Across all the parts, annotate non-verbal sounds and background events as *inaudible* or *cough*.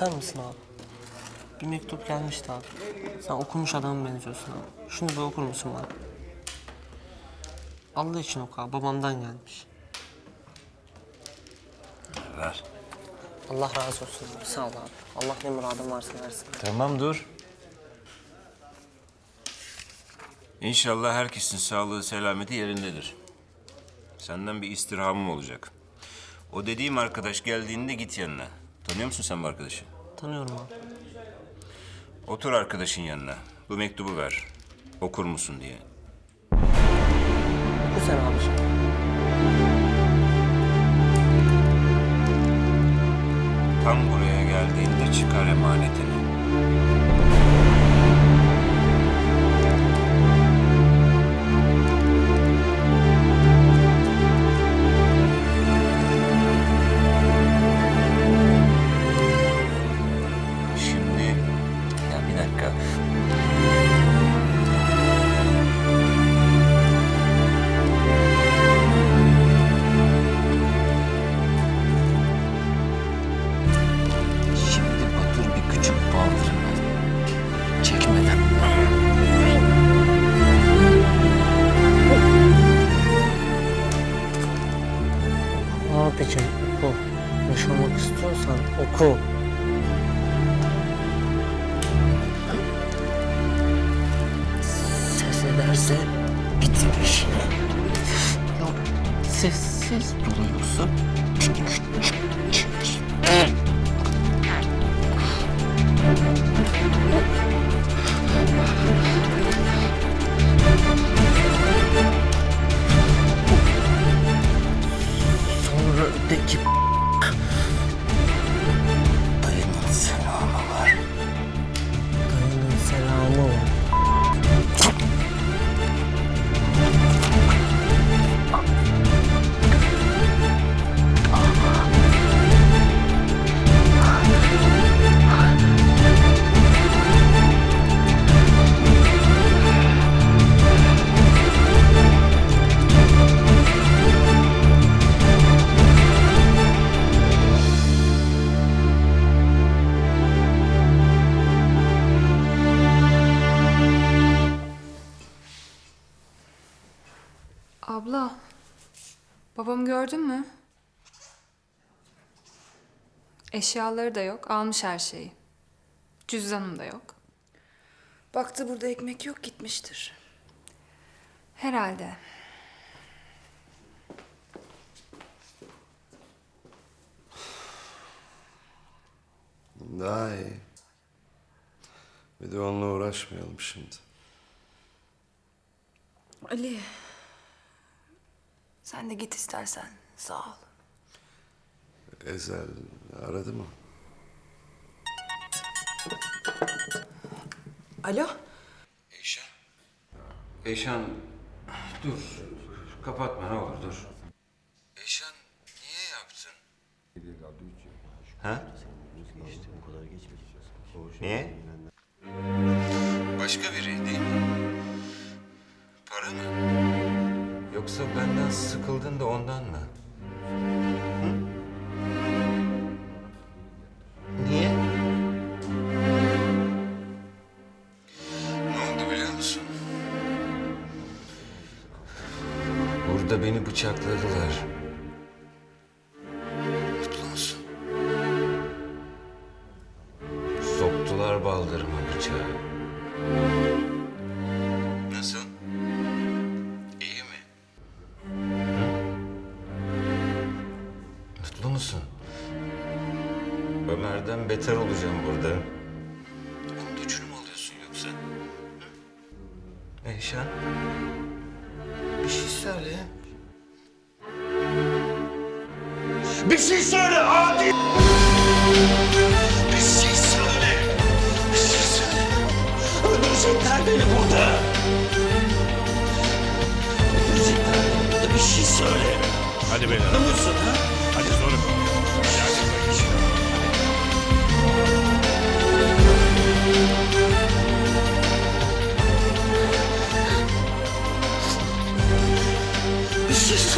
bakar mısın abi? Bir mektup gelmişti abi. Sen okumuş adamı benziyorsun abi. Şunu bir okur musun bana? Allah için oku abi. Babamdan gelmiş. Ver. Allah razı olsun abi. Sağ ol abi. Allah ne muradın varsa versin. Tamam dur. İnşallah herkesin sağlığı selameti yerindedir. Senden bir istirhamım olacak. O dediğim arkadaş geldiğinde git yanına. Tanıyor musun sen bu arkadaşı? Tanıyorum abi. Otur arkadaşın yanına. Bu mektubu ver. Okur musun diye. Oku sen abiciğim. Tam buraya geldiğinde çıkar emanetini. Babamı gördün mü? Eşyaları da yok, almış her şeyi. Cüzdanım da yok. Baktı burada ekmek yok gitmiştir. Herhalde. Daha iyi. Bir de onunla uğraşmayalım şimdi. Ali. Sen de git istersen. Sağ ol. Ezel aradı mı? Alo. Eyşan. Eyşan dur. Kapatma ne olur dur. Eyşan niye yaptın? Ha? Niye? Başka biri değil mi? Yoksa benden sıkıldın da ondan mı? Hı? Niye? Ne oldu biliyor musun? Burada beni bıçakladılar. Mutlu musun? Ömer'den beter olacağım burada. Onun gücünü mü alıyorsun yoksa? Hı? Bir şey söyle. Bir şey söyle adi!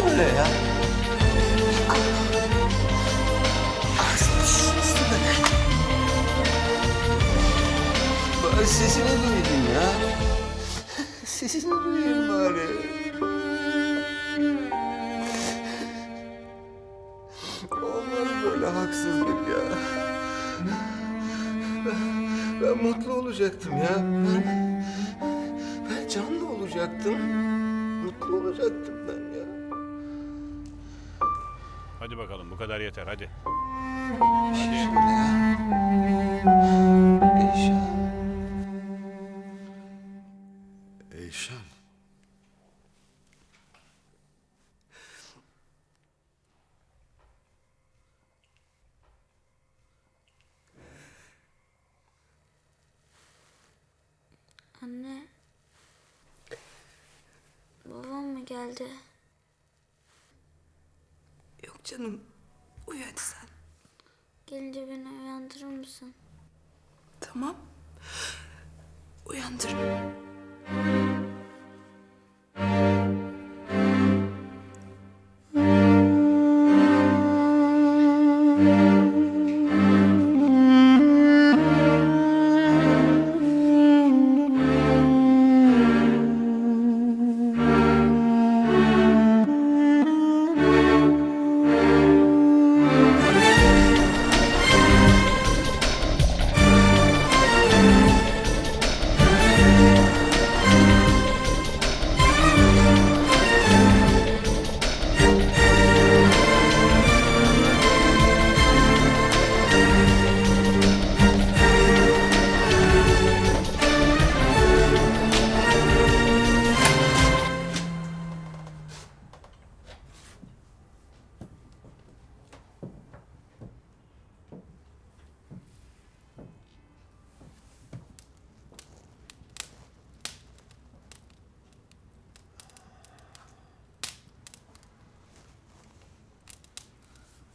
Şey söyle ya! Söyle! sesini duyayım ya. Sesini duyayım bari. Olmaz böyle haksızlık ya. Ben, ben mutlu olacaktım ya. Ben, ben canlı olacaktım. Mutlu olacaktım ben bakalım bu kadar yeter hadi. Eyşan. Eyşan. Anne. Babam mı geldi? Canım. Uyu hadi sen. Gelince beni uyandırır mısın? Tamam. Uyandır.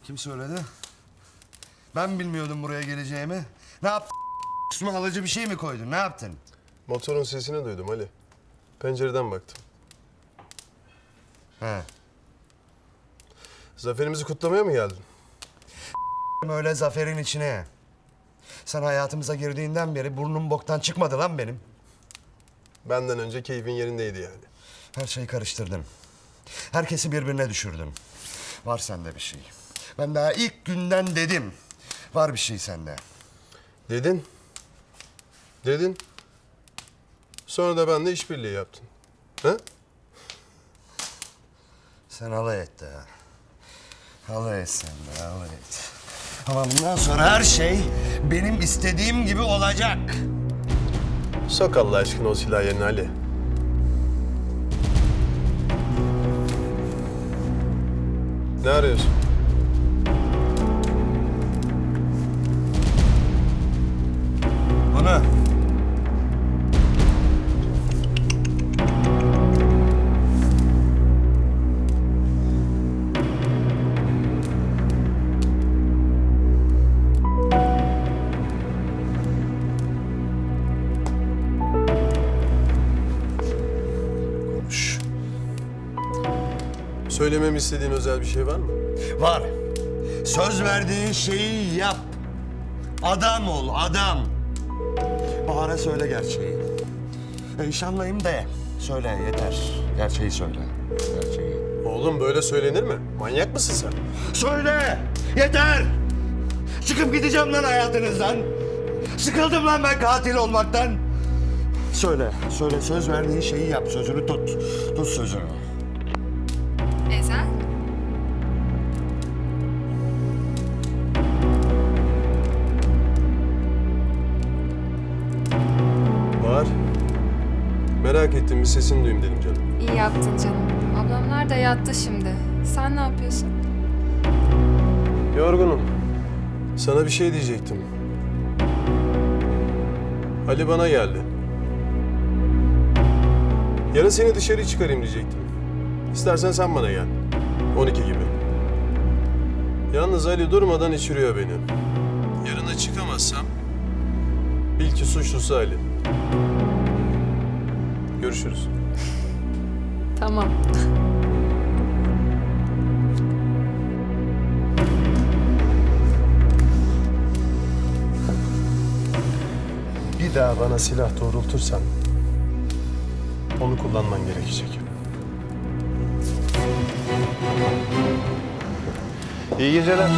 Kim söyledi? Ben bilmiyordum buraya geleceğimi. Ne yaptın? Üstüme alıcı bir şey mi koydun? Ne yaptın? Motorun sesini duydum Ali. Pencereden baktım. He. Zaferimizi kutlamaya mı geldin? *laughs* Öyle zaferin içine. Sen hayatımıza girdiğinden beri burnum boktan çıkmadı lan benim. Benden önce keyfin yerindeydi yani. Her şeyi karıştırdın. Herkesi birbirine düşürdün. Var sende bir şey. Ben daha ilk günden dedim. Var bir şey sende. Dedin. Dedin. Sonra da benimle işbirliği yaptın. Ha? Sen alay et de. Alay et sen de alay et. Ama bundan sonra her şey benim istediğim gibi olacak. Sok Allah aşkına o silah yerine Ali. Ne arıyorsun? Söylememi istediğin özel bir şey var mı? Var. Söz verdiğin şeyi yap. Adam ol, adam. Bahar'a söyle gerçeği. Eyşan'layım de. Söyle yeter. Gerçeği söyle. Gerçeği. Oğlum böyle söylenir mi? Manyak mısın sen? Söyle! Yeter! Çıkıp gideceğim lan hayatınızdan. Sıkıldım lan ben katil olmaktan. Söyle, söyle. Söz verdiğin şeyi yap. Sözünü tut. Tut sözünü. Merak ettim bir sesini duyayım dedim canım. İyi yaptın canım. Ablamlar da yattı şimdi. Sen ne yapıyorsun? Yorgunum. Sana bir şey diyecektim. Ali bana geldi. Yarın seni dışarı çıkarayım diyecektim. İstersen sen bana gel. 12 gibi. Yalnız Ali durmadan içiriyor beni. Yarına çıkamazsam bil ki suçlusu Ali. Görüşürüz. Tamam. Bir daha bana silah doğrultursan onu kullanman gerekecek. İyi geceler.